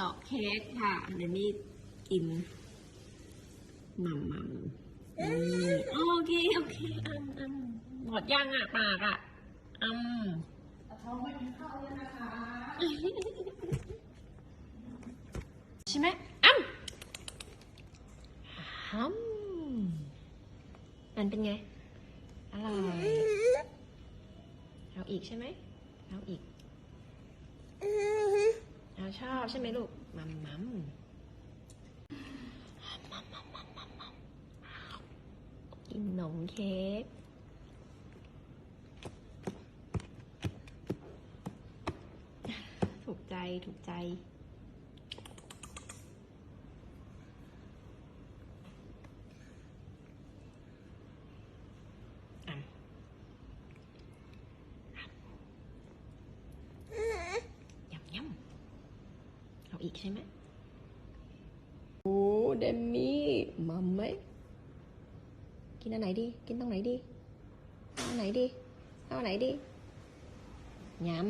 จาะเค้กค่ะเดยวนี่กินหม่ำหม่ำอืมโอเคโอเคอืมอืมหมดยังอะปากอะอืมท้องไม่กินข้าวแล้วนะคะใช่ไหมอ้ำฮัมมันเป็นไง อร่อยเอาอีกใช่ไหมเอาอีกเอาชอบใช่ไหมลูก มัมมัมมัมมัมมัมมัมมัมกินขนมเค้กถูกใจ ถูกใจ อะยำยำเอาอีกใช่ไหมโอ้เดมมี่มัมไหมกินอันไหนดี กินตรงไหนดีเอาอันไหนดีเอาอันไหนดียำ